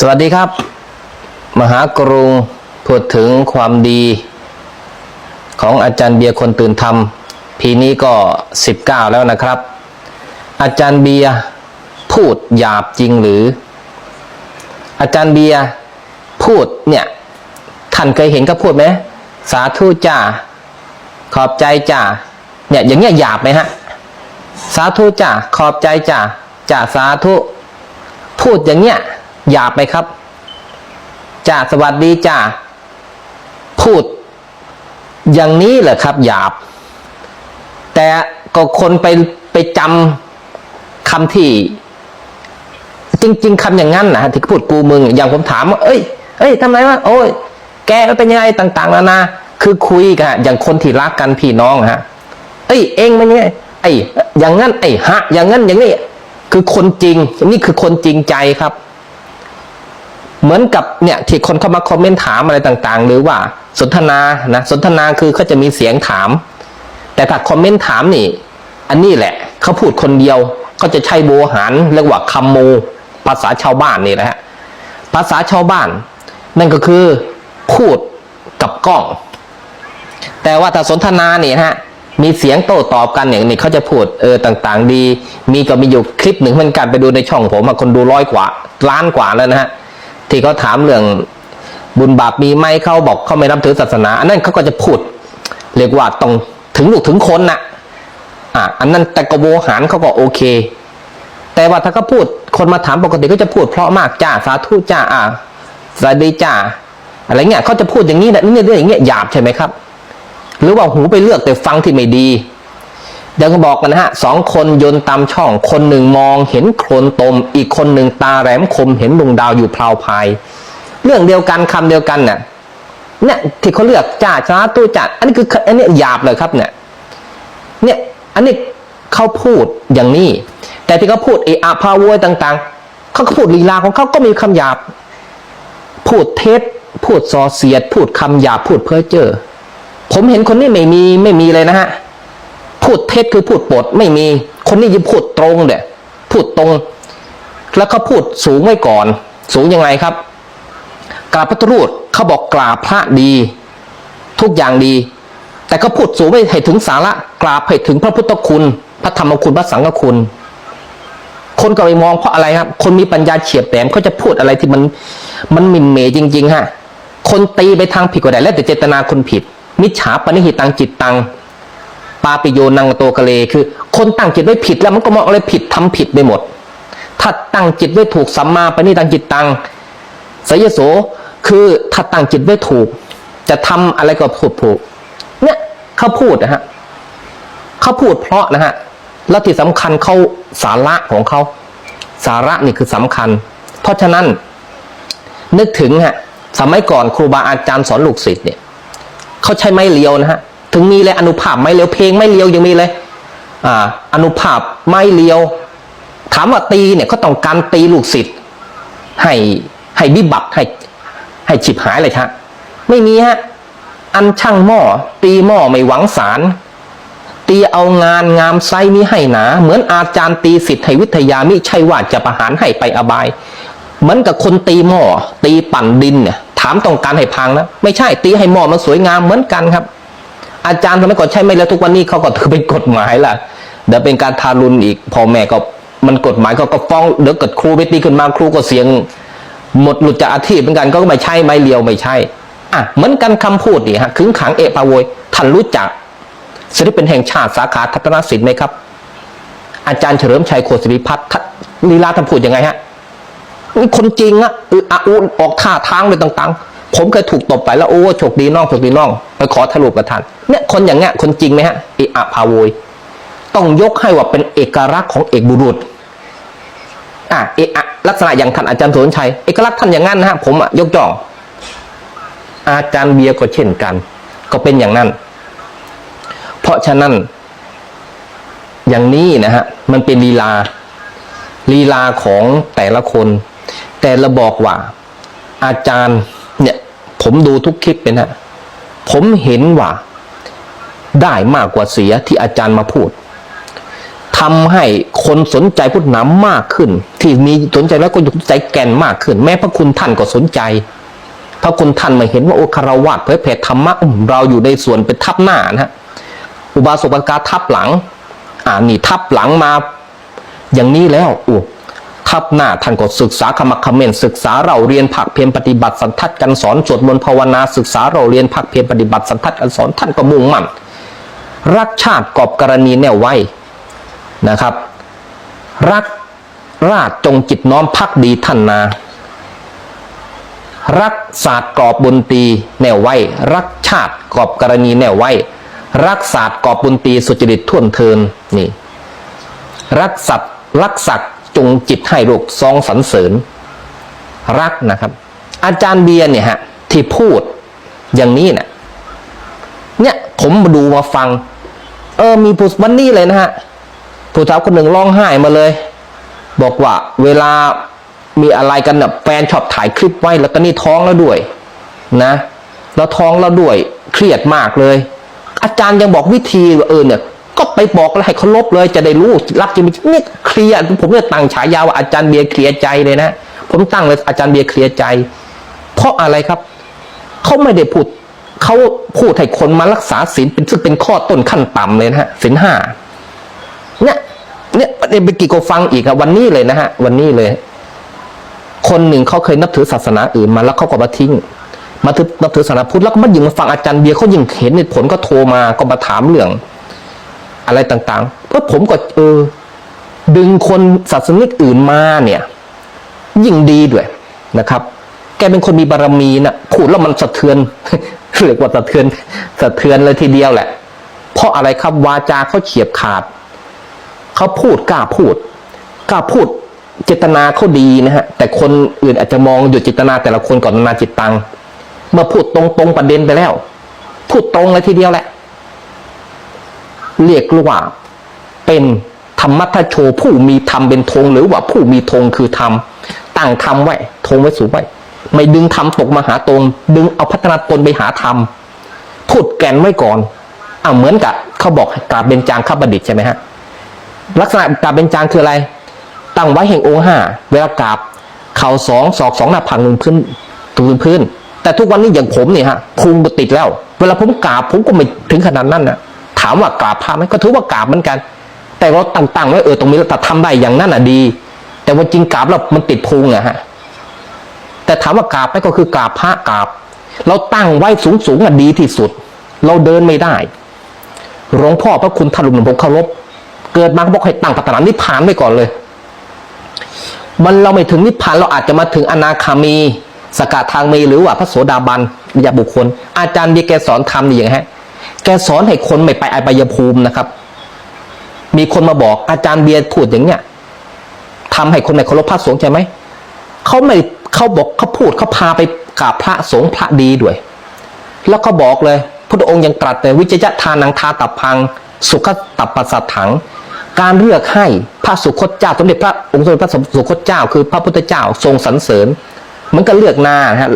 สวัสดีครับ มหากรุงพูดถึงความดี ของอาจารย์เบียร์คนตื่นธรรมปีนี้ก็ 19 แล้วนะครับ อาจารย์เบียร์พูดหยาบจริงหรือ อาจารย์เบียร์พูดเนี่ยท่านเคยเห็นก็พูดไหมสาธุจ้าขอบใจจ้าเนี่ยอย่างเงี้ยหยาบไหมฮะสาธุจ้าขอบใจจ้าจ้าสาธุ พูดอย่างเงี้ย หยาบไหมครับจ้าสวัสดีจ้าพูด อย่างนี้เหรอครับ หยาบ แต่ก็คนไปไปจำคำที่ จริง ๆคำอย่างนั้นนะที่พูดกูมึง อย่างผมถามว่าเอ้ย เอ้ยทำไมวะโอ้ยแกเป็นยังไงต่าง ๆ นานาคือคุยกันอย่างคนที่รักกันพี่น้องฮะ เอ้ย เองมันยังไงไอ้อย่างนั้นไอ้ฮะ อย่างนั้นอย่างนี้คือคนจริง นี่คือคนจริงใจครับ เหมือนกับเนี่ยที่คนเข้ามาคอมเมนต์ถามอะไรต่างๆ หรือว่าสนทนานะสนทนาคือเขาจะมีเสียงถาม แต่ถ้าคอมเมนต์ถามนี่ อันนี้แหละเขาพูดคนเดียวก็จะใช้โวหารเรียกว่าคำโม ภาษาชาวบ้านนี่แหละฮะภาษาชาวบ้าน นั่นก็คือพูดกับกล้อง แต่ว่าถ้าสนทนาเนี่ยฮะมีเสียงโต้ตอบกันอย่างนี้เขาจะพูดเออต่างๆ ดี มีก็มีอยู่คลิปหนึ่งเหมือนกันไปดูในช่องผมคนดูร้อยกว่าล้านกว่าแล้วนะฮะ ที่เขาถามเรื่องบุญบาปมีไหมเขาบอกเขาไม่นับถือศาสนา อันนั้นเขาก็จะพูดเรียกว่าต้องถึงลูกถึงคนนะอะอันนั้นแต่กโวหารเขาก็โอเค แต่ว่าถ้าเขาพูดคนมาถามปกติก็จะพูดเพราะมากจ้าสาธุจ้าอะสวัสดีจ้าอะไรเงี้ยเขาจะพูดอย่างนี้นะเนี่ยเรื่องอย่างเงี้ยหยาบใช่ไหมครับ หรือว่าหูไปเลือกแต่ฟังที่ไม่ดี ยวก็บอกกันนะฮะสองคนโยนตามช่องคนหนึ่งมองเห็นโคลนตม อีกคนหนึ่งตาแหลมคมเห็นดวงดาวอยู่พราวพาย เรื่องเดียวกันคำเดียวกันเนี่ยเนี่ยที่เขาเลือกจ้าช้าตู้จัดอันนี้คืออันนี้หยาบเลยครับเนี่ยเนี่ยอันนี้เขาพูดอย่างนี้ แต่ที่เขาพูดเออาพาโวยต่าง ๆเขาพูดลีลาของเขาก็มีคำหยาบ พูดเท็จพูดซอเสียด พูดคำหยาบพูดเพ้อเจ้อผมเห็นคนนี้ไม่มีไม่มีเลยนะฮะ พูดเท็จคือพูดปดไม่มี คนนี้จะพูดตรงเด็พูดตรง แล้วก็พูดสูงไว้ก่อน สูงยังไงครับกราบพระพุทธรูปเขาบอกกราบพระดี ทุกอย่างดี แต่ก็พูดสูงไม่ให้ถึงสาระกราบให้ถึงพระพุทธคุณ พระธรรมคุณพระสังฆคุณ คนก็ไปมองเพราะอะไรครับ คนมีปัญญาเฉียบแหลมเขาจะพูดอะไรที่มันมันมินเหมจริง ๆ ฮะ คนตีไปทางผิดก็ได้ แล้วแต่เจตนาคนผิด มิจฉาปณิหิตังจิตตัง ปาปิโยนังโตกะเลคือ คนตั้งจิตไว้ผิดแล้วมันก็มองอะไรผิดทำผิดไปหมด ถ้าตั้งจิตไว้ถูกสัมมาปณิตังจิตตังสยโสคือถ้าตั้งจิตไว้ถูก จะทำอะไรก็ถูกถูกเนี่ยเขาพูดนะฮะเขาพูดเพราะนะฮะแล้วที่สำคัญเขาสาระของเขาสาระนี่คือสำคัญ เพราะฉะนั้น นึกถึงฮะสมัยก่อนครูบาอาจารย์สอนลูกศิษย์เนี่ยเขาใช้ไม้เลียวนะฮะ ถึงมีเลยอนุภาพไม้เลียวเพลงไม้เลียวยังมีเลย อ่า อนุภาพไม้เลียว ถามว่าตีเนี่ยเขาต้องการตีลูกศิษย์ให้ให้บิบับให้ ให้ฉิบหายเลยฮะไม่มีฮะอันช่างหม้อตีหม้อไม่หวังสาร ตีเอางานงามไซนี้ให้หนา เหมือนอาจารย์ตีสิทธิ์ให้วิทยามิใช่ว่าจะประหารให้ไปอบาย เหมือนกับคนตีหม้อตีปั่นดินเนี่ยถามต้องการให้พังนะ ไม่ใช่ตีให้หม้อมันสวยงามเหมือนกันครับ อาจารย์ทำไมก่อนใช่ไหมแล้วทุกวันนี้เขาก็ถือเป็นกฎหมายล่ะเดี๋ยวเป็นการทารุณอีกพ่อแม่ก็มันกฎหมายเขาก็ฟ้องเดี๋ยวเกิดครูไปตีขึ้นมาครูก็เสียง หมดหลุดจากอาชีพเหมือนกันก็ไม่ใช่ไม่เลียวไม่ใช่อะเหมือนกันคำพูดนี่ฮะขึงขังเอะปาโวยท่านรู้จักศิลปินแห่งชาติสาขาทัศนศิลป์ไหมครับ อาจารย์เฉลิมชัยโคศิริพัฒน์ลีลาท่านพูดยังไงฮะนี่คนจริงอะอืออะอูออกท่าทางเลยต่าง ๆ ผมเคยถูกตบไปแล้วโอ้โชคดีน้องโชคดีน้องไปขอทะลุกับท่านเนี่ยคนอย่างเงี้ยคนจริงไหมฮะเอะอะพาโวยต้องยกให้ว่าเป็นเอกลักษณ์ของเอกบุรุษอะเอะอะลักษณะอย่างท่านอาจารย์สนชัยเอกลักษณ์ท่านอย่างนั้นนะฮะผมอะยกย่องอาจารย์เบียร์ก็เช่นกัน ก็เป็นอย่างนั้น เพราะฉะนั้น อย่างนี้นะฮะมันเป็นลีลาลีลาของแต่ละคน แต่เราบอกว่า อาจารย์ ผมดูทุกคลิปเป็นะ ผมเห็นว่า ได้มากกว่าเสียที่อาจารย์มาพูดทำให้คนสนใจพุทธนามมากขึ้น ที่มีสนใจแล้วก็สนใจแก่นมากขึ้น แม้พระคุณท่านก็สนใจ พระคุณท่านมาเห็นว่าโอคารวะเผยแผ่ธรรมะอืมเราอยู่ในส่วนเป็นทับหน้านะฮะอุบาสกบาสิกาทับหลัง อ่านี่ทับหลังมา อย่างนี้แล้วโอ้ ทับหน้าท่านก็ศึกษาคำคำเมนศึกษาเราเรียนผักเพียรปฏิบัติสันทัดกันสอนสวดมนต์ภาวนาศึกษาเราเรียนผักเพียรปฏิบัติสันทัดกันสอนท่านก็มุ่งมั่นรักชาติกอบกรณีแน่วไว้นะครับ รักราชจงจิตน้อมพักดีท่านนา รักศาสตร์กอบบนตีแนวไว้ รักชาติกอบกรณีแนวไว้ รักศาสตร์กอบบนตีสุจริตท่วนเทินนี่ รักสัตว์รักศักดิ์ จงจิตให้ลูกซองสรรเสริญ รักนะครับ อาจารย์เบียร์เนี่ยฮะ ที่พูดอย่างนี้เนี่ยเนี่ยผมมาดูมาฟัง เออมีผู้วันนี้เลยนะฮะผู้สาวคนหนึ่งร้องไห้มาเลย บอกว่าเวลามีอะไรกันเนี่ยแฟนชอบถ่ายคลิปไว้แล้วก็นี่ท้องแล้วด้วย นะแล้วท้องแล้วด้วยเครียดมากเลย อาจารย์ยังบอกวิธีเออเนี่ย ก็ไปบอกแล้วให้เขาลบเลยจะได้รู้รักจริงเนี่ยเคลียร์ผมเนี่ยตั้งฉายาว่าอาจารย์เบียร์เคลียร์ใจเลยนะผมตั้งเลยอาจารย์เบียร์เคลียร์ใจ เพราะอะไรครับเขาไม่ได้พูดเขาพูดให้คนมารักษาศีลเป็นซึ่งเป็นข้อต้นขั้นต่ำเลยนะฮะศีลห้าเนี่ยเนี่ยประเด็นเมื่อกี้ก็ฟังอีกอะวันนี้เลยนะฮะ วันนี้เลย คนหนึ่งเขาเคยนับถือศาสนาอื่นมาแล้วเขาก็มาทิ้งมาถือนับถือศาสนาพุทธแล้วก็มายิงมาฟังอาจารย์เบียร์เขายิ่งเห็นเหตุผลก็โทรมาก็มาถามเรื่อง อะไรต่างๆ เพราะผมก็เออ ดึงคนศาสนิกอื่นมาเนี่ย ยิ่งดีด้วยนะครับ แกเป็นคนมีบารมีนะพูดแล้วมันสะเทือนเรียกว่าสะเทือนสะเทือนเลยทีเดียวแหละ เพราะอะไรครับวาจาเขาเฉียบขาดเขาพูดกล้าพูดกล้าพูดเจตนาเขาดีนะฮะ แต่คนอื่นอาจจะมองอยู่เจตนาแต่ละคนก่อนนาจิตตังเมื่อพูดตรงตรงๆประเด็นไปแล้ว พูดตรงเลยทีเดียวแหละ เรียกว่าเป็นธรรมัทโชผู้มีธรรมเป็นธงหรือว่าผู้มีธงคือธรรมตั้งธรรมไว้ธงไว้สูงไว้ ไม่ดึงธรรมตกมาหาตรง ดึงเอาพัฒนาตนไปหาธรรมพูดแก่นไว้ก่อนอ่าเหมือนกับเขาบอกกาบเบญจางข้าบดิษใช่ไหมฮะลักษณะกาบเบญจางคืออะไร ตั้งไว้แห่งองค์ห้าเวลากราบเข่าสองศอกสองหน้าผากหนึ่งพื้นพื้นพื้น แต่ทุกวันนี้อย่างผมเนี่ยฮะพุงติดแล้ว เวลาผมกราบผมก็ไม่ถึงขนาดนั้นนะ ถามว่ากราบพระไหมก็ถือว่ากราบเหมือนกัน แต่เราตั้งๆไว้เออตรงนี้ถ้าทำได้อย่างนั้นอะดี แต่ว่าจริงกราบแล้วมันติดพุงอะฮะแต่ถามว่ากราบไหมก็คือกราบพระกราบ เราตั้งไว้สูงสูงๆอะดีที่สุด เราเดินไม่ได้หลวงพ่อพระคุณท่านหลวงผมเคารพเกิดมาบอกให้ตั้งปัตตานิพพานไว้ก่อนเลย มันเราไม่ถึงนิพพานเราอาจจะมาถึงอนาคามีสกทางมีหรือว่าพระโสดาบันยาบุคคล อาจารย์เบีแกสอนทำนี่อย่างฮะ แกสอนให้คนไม่ไปอบายภูมินะครับ มีคนมาบอกอาจารย์เบียร์พูดอย่างเนี้ยทำให้คนไม่เคารพพระสงฆ์ใช่ไหมเขาไม่เขาบอกเขาพูดเขาพาไปกราบพระสงฆ์พระดีด้วย แล้วก็บอกเลยพุทธองค์ยังตรัสเลยวิจยะทานังทาตับพัง สุขตับปัสสัทถัง การเลือกให้พระสุคตเจ้าสมเด็จพระองค์สมเด็จพระสุคตเจ้า คือพระพุทธเจ้าทรงสรรเสริญ มันก็เลือกหน้านะฮะ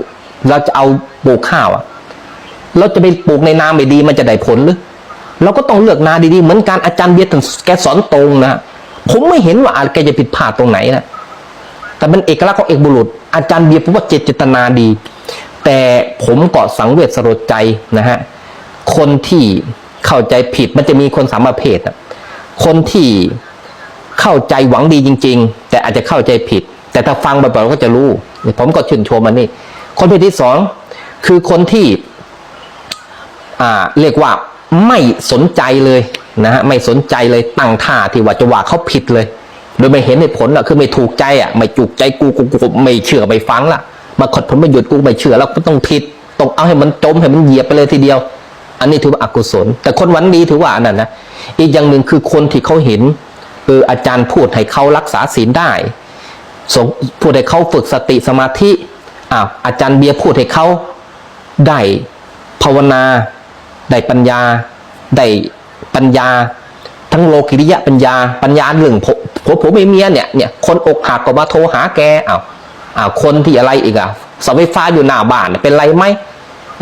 เราจะเอาปลูกข้าวอะ เราจะไปปลูกในนาไม่ดีมันจะได้ผลหรือเราก็ต้องเลือกนาดีๆ เหมือนการอาจารย์เบียร์ท่านแกสอนตรงนะผมไม่เห็นว่าแกจะผิดพลาดตรงไหนนะแต่เป็นเอกลักษณ์ของเอกบุรุษ อาจารย์เบียร์ผมว่าเจตนาดี แต่ผมก็สังเวชสลดใจนะฮะคนที่เข้าใจผิดมันจะมีคนสามประเภทนะคนที่เข้าใจหวังดีจริง ๆ แต่อาจจะเข้าใจผิด แต่ถ้าฟังบ่อยๆก็จะรู้ ผมก็ชื่นชมมันนี่คนเภทที่สองคือคนที่ เรียกว่าไม่สนใจเลยนะฮะไม่สนใจเลยตั้งท่าที่ว่าจะว่าเขาผิดเลย โดยไม่เห็นเหตุผลอะคือไม่ถูกใจอะไม่จุกใจกูกูกูไม่เชื่อไม่ฟังละมาขดผลประโยชน์กูไม่เชื่อแล้วก็ต้องผิดต้องเอาให้มันจมให้มันเหยียบไปเลยทีเดียว อันนี้ถือว่าอกุศล แต่คนหวันดีถือว่าอันนั้นนะอีกอย่างหนึ่งคือคนที่เขาเห็นเอออาจารย์พูดให้เขารักษาศีลได้สงพูดให้เขาฝึกสติสมาธิอ้าวอาจารย์เบียร์พูดให้เขาได้ภาวนา ได้ปัญญาได้ปัญญา ทั้งโลกิริยะปัญญา ปัญญาเรื่องผมผมผมเมียเนี่ยเนี่ยคนอกหักก็มาโทรหาแกอ้าวอ้าวคนที่อะไรอีกอะเสาไฟฟ้าอยู่หน้าบ้านเป็นไรไหม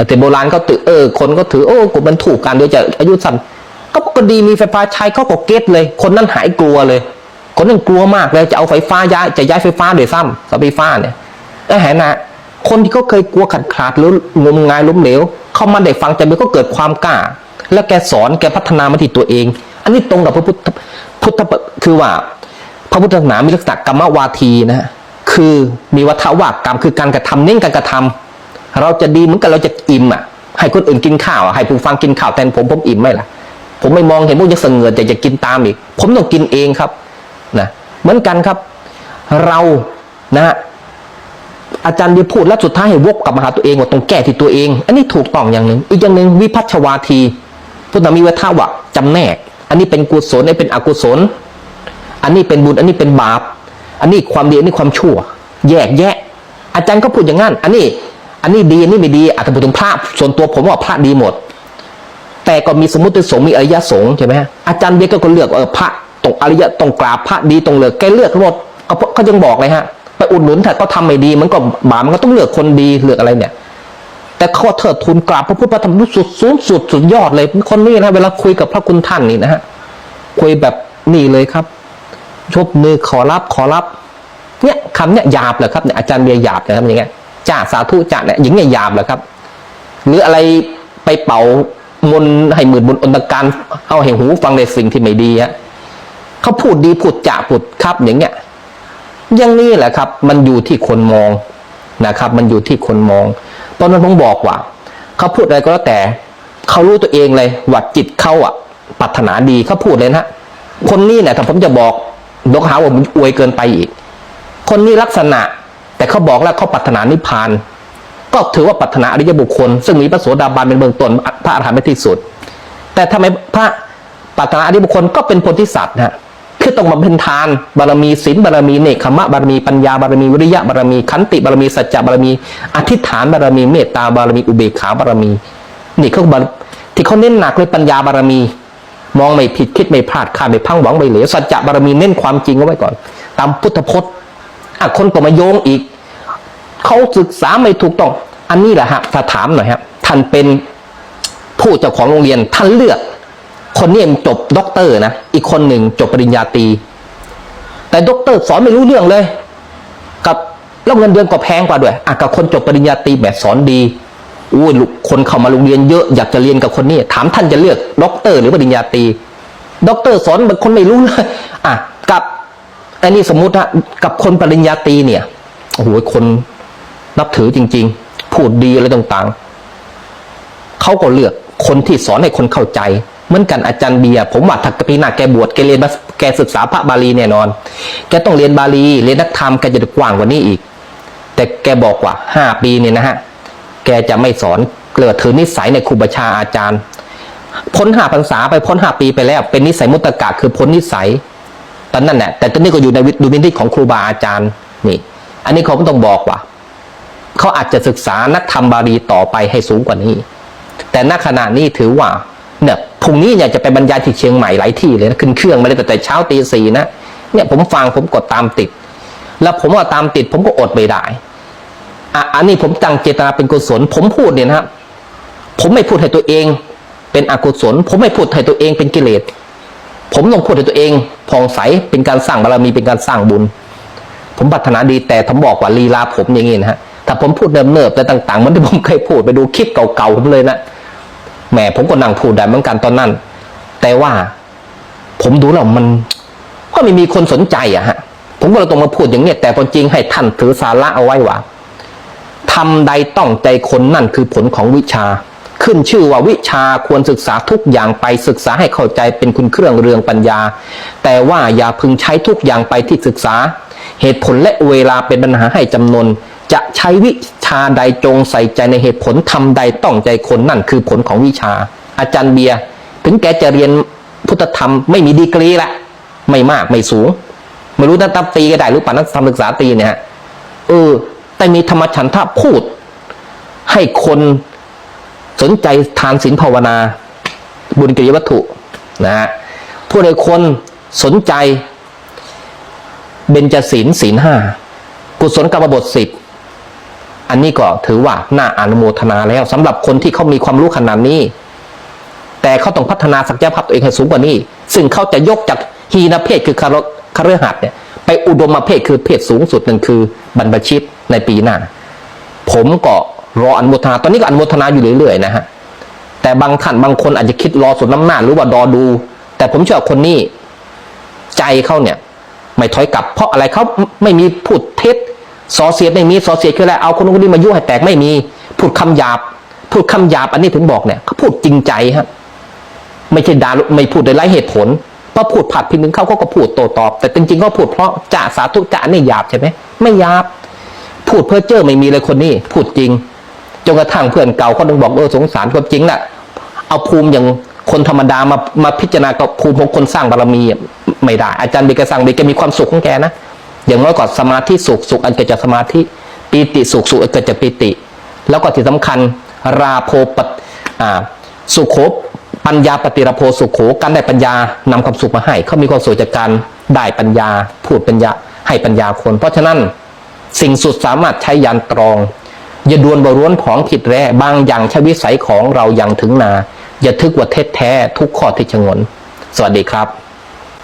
แต่โบราณก็ถือเออ คนก็ถือโอ้กูมันถูกกันเดี๋ยจะอายุสั้นก็ปกติมีไฟฟ้าใช้เขาก็เก็ตเลย คนนั้นหายกลัวเลย คนนั้นกลัวมากเลยจะเอาไฟฟ้าย้ายจะย้ายไฟฟ้าเดี๋ยวซ้ำเสาไฟฟ้าเนี่ยไอ้แหนะคนที่เขาเคยกลัวขัดขาดหรืองมงายล้มเหลว เข้ามาได้ฟังแต่เมื่อก็เกิดความกล้า แล้วแกสอนแกพัฒนามาที่ตัวเอง อันนี้ตรงกับพระพุทธพุทธคือว่า พระพุทธศาสนามีลักษณะกรรมวาทีนะฮะคือมีวัฏวากรรมคือการกระทำเน้นการกระทำเราจะดีเหมือนกับเราจะอิ่มอะ ให้คนอื่นกินข้าวให้ผู้ฟังกินข้าวแทนผมผมอิ่มไหมล่ะ ผมไม่มองเห็นพวกจะเสงเงินแต่จะกินตามอีก ผมต้องกินเองครับนะเหมือนกันครับ เรานะฮะ อาจารย์เดียพูดแล้วสุดท้ายให้วกกลับมาหาตัวเองว่าต้องแก้ที่ตัวเอง อันนี้ถูกต้องอย่างหนึ่งอีกอย่างหนึ่งวิพัชวาทีพุทธมีวัฒวะจำแนก อันนี้เป็นกุศลอันนี้เป็นอกุศล อันนี้เป็นบุญอันนี้เป็นบาป อันนี้ความดีอันนี้ความชั่ว แยกแยะ อาจารย์ก็พูดอย่างนั้นอันนี้อันนี้ดีอันนี้ไม่ดีอาจจะพูดถึงพระส่วนตัวผมว่าพระดีหมด แต่ก็มีสมมติสงฆ์มีอริยสงฆ์ใช่ไหมอาจารย์เบียร์ก็เลือกเออพระตรงอริยตรงกราบพระดีตรงเลือกแกเลือกทั้งหมดเอาเขายังบอกเลยฮะ ไปอุดหนุนถ้าเขาทำไม่ดี มันก็บาปมันก็ต้องเลือกคนดีเลือกอะไรเนี่ย แต่เขาเทิดทูนกราบพระพุทธพระธรรมสุดสูงสุดสุดยอดเลยคนนี้นะเวลาคุยกับพระคุณท่านนี่นะฮะคุยแบบนี่เลยครับชบมือขอรับขอรับเนี่ยคำเนี่ยหยาบเหรอครับเนี่ยอาจารย์เบียร์หยาบนะครับอย่างเงี้ยจ่าสาธุจ่าเนี่ยอย่างเงี้ยหยาบเหรอครับ หรืออะไรไปเป่ามนให้หมื่นบนอนตการเอาให้หูฟังในสิ่งที่ไม่ดีฮะเขาพูดดีพูดจ่าพูดครับอย่างเงี้ย อย่างนี้แหละครับ มันอยู่ที่คนมองนะครับ มันอยู่ที่คนมอง ตอนนั้นผมบอกว่า เขาพูดอะไรก็แล้วแต่ เขารู้ตัวเองเลยว่าจิตเขาอะปรารถนาดีเขาพูดเลยนะคนนี้เนี่ยถ้าผมจะบอกดกหาว่าผมอวยเกินไปอีก คนนี้ลักษณะ แต่เขาบอกแล้วเขาปรารถนานิพพาน ก็ถือว่าปรารถนาอริยบุคคล ซึ่งมีพระโสดาบันเป็นเบื้องต้นพระอรหันต์เป็นที่สุด แต่ทำไมพระปรารถนาอริยบุคคลก็เป็นโพธิสัตว์นะ คือต้องมาเป็นทาน บารมีศีลบารมีเนคขมะบารมีปัญญาบารมีวิริยะบารมีขันติบารมีสัจจะบารมี อธิษฐานบารมีเมตตาบารมีอุเบกขาบารมี นี่เขาบารที่เขาเน้นหนักเลยปัญญาบารมี มองไม่ผิดคิดไม่พลาดขาดไม่พังหวังไม่เหลวสัจจะบารมีเน้นความจริงเอาไว้ก่อน ตามพุทธพจน์อะคนก็มาโยงอีกเขาศึกษาไม่ถูกต้อง อันนี้แหละฮะถ้าถามหน่อยครับท่านเป็นผู้เจ้าของโรงเรียนท่านเลือก คนนี้จบด็อกเตอร์นะ อีกคนหนึ่งจบปริญญาตรี แต่ด็อกเตอร์สอนไม่รู้เรื่องเลย กับแล้วเงินเดือนก็แพงกว่าด้วยอะกับคนจบปริญญาตรีแบบสอนดีอุ้ยคนเข้ามาโรงเรียนเยอะอยากจะเรียนกับคนนี้ ถามท่านจะเลือกด็อกเตอร์หรือปริญญาตรีด็อกเตอร์สอนแบบคนไม่รู้เลยอะกับอันนี้สมมุติฮะกับคนปริญญาตรีเนี่ยโอ้โหคนนับถือจริง ๆ พูดดีอะไรต่างๆเขาก็เลือกคนที่สอนให้คนเข้าใจ เหมือนกันอาจารย์เบียร์ผมว่าถักกปีหน้าแกบวชแกเรียนแกศึกษาพระบาลีแน่นอน แกต้องเรียนบาลีเรียนนักธรรมแกจะกว้างกว่านี้อีก แต่แกบอกว่าห้าปีเนี่ยนะฮะแกจะไม่สอนเกลือถือนิสัยในครูบาชาอาจารย์ พ้นห้าพรรษาไปพ้นห้าปีไปแล้ว เป็นนิสัยมุตตะกะคือพ้นนิสัยตอนนั้นแหละแต่ตอนนี้ก็อยู่ในวิดุลพินิจของครูบาอาจารย์นี่ อันนี้เขาต้องบอกว่าเขาอาจจะศึกษานักธรรมบาลีต่อไปให้สูงกว่านี้ แต่ณขณะนี้ถือว่า เนี่ยพรุ่งนี้เนี่ยจะไปบรรยายที่เชียงใหม่หลายที่เลยนะขึ้นเครื่องมาได้แต่เช้าตีสี่นะเนี่ยผมฟังผมกดตามติด แล้วผมว่าตามติดผมก็อดไม่ได้อะอันนี้ผมตั้งเจตนาเป็นกุศล ผมพูดเนี่ยนะครับผมไม่พูดให้ตัวเอง เป็นอกุศล ผมไม่พูดให้ตัวเองเป็นกิเลสผมต้องพูดให้ตัวเองผ่องใสเป็นการสร้างบารมีเป็นการสร้างบุญ ผมปรารถนาดีแต่ผมบอกว่าลีลาผมอย่างนี้นะฮะถ้าผมพูดเนิบๆแต่ต่างๆมันที่ผมเคยพูดไปดูคลิปเก่าๆผมเลยนะ แหมผมก็นั่งพูดได้เหมือนกันตอนนั้น แต่ว่าผมดูแล้วมัน ก็ไม่มีคนสนใจอะฮะ ผมก็เลยต้องมาพูดอย่างเนี้ยแต่พอจริงให้ท่านถือสาระเอาไว้ว่าทำใดต้องใจคนนั่นคือผลของวิชา ขึ้นชื่อว่าวิชาควรศึกษาทุกอย่างไปศึกษาให้เข้าใจเป็นคุณเครื่องเรืองปัญญา แต่ว่าอย่าพึงใช้ทุกอย่างไปที่ศึกษา เหตุผลและเวลาเป็นปัญหาให้จำนวนจะใช้วิ ชาใดจงใส่ใจในเหตุผลทำใดต้องใจคนนั่นคือผลของวิชา อาจารย์เบียร์ถึงแกจะเรียนพุทธธรรมไม่มีดีกรีละ ไม่มากไม่สูง ไม่รู้นักตับตีก็ได้หรือป่านักธรรมศึกษาตีเนี่ยฮะเออ แต่มีธรรมฉันทะพูด ให้คนสนใจทานศีลภาวนา บุญกิริยวัตถุนะฮะผู้ใดคนสนใจเบญจศีลศีลห้ากุศลกรรมบทสิบ อันนี้ก็ถือว่าน่าอนุโมทนาแล้วสำหรับคนที่เขามีความรู้ขนาดนี้ แต่เขาต้องพัฒนาศักยภาพตัวเองให้สูงกว่านี้ ซึ่งเขาจะยกจากฮีนเพศคือคารคฤหัสถ์เนี่ยไปอุดมเพศคือเพศสูงสุดหนั่นคือบรรพชิตในปีหน้า ผมก็รออนุโมทนาตอนนี้ก็อนุโมทนาอยู่เรื่อยๆนะฮะแต่บางท่านบางคนอาจจะคิดรอส่วนน้ำหน้าหรือว่ารอดู แต่ผมเชื่อคนนี้ ใจเขาเนี่ย ไม่ถอยกลับเพราะอะไรเขาไม่มีพูดเท็จ สอเสียดไม่มีสอเสียดคืออะไรเอาคนนู้นคนนี้มายุ่งให้แตกไม่มี พูดคำหยาบ พูดคำหยาบอันนี้ถึงบอกเนี่ยเขาพูดจริงใจฮะไม่ใช่ด่าไม่พูดโดยไร้เหตุผลพราะพูดผัดพิงถึงเขาเขาก็พูดโตตอบ แต่จริงๆเขาพูดเพราะจ่าสาธุจ่านี่หยาบใช่ไหมไม่หยาบ พูดเพ้อเจ้อไม่มีเลยคนนี้ พูดจริงจนกระทั่งเพื่อนเก่าเขาต้องบอกเออสงสารความจริงน่ะเอาภูมิอย่างคนธรรมดามามาพิจารณากับภูมิของคนสร้างบารมีไม่ได้ อาจารย์เบกสั่งเบกมีความสุขของแกนะ อย่างน้อยกว่าสมาธิสุขสุขอันเกิดจากสมาธิปีติสุขสุขอันเกิดจากปีติ แล้วก็ที่สำคัญราโพปตอ่าสุขโขปัญญาปฏิรโพสุขโขการได้ปัญญานำความสุขมาให้เขามีความสุขจากการได้ปัญญา พูดปัญญาให้ปัญญาคน เพราะฉะนั้นสิ่งสุดสามารถใช้ยานตรอง อย่าดวนบร้วนของผิดแร่บางอย่างใช้วิสัยของเราอย่างถึงนา อย่าทึกว่าเท็จแท้ทุกข้อที่ชงน สวัสดีครับ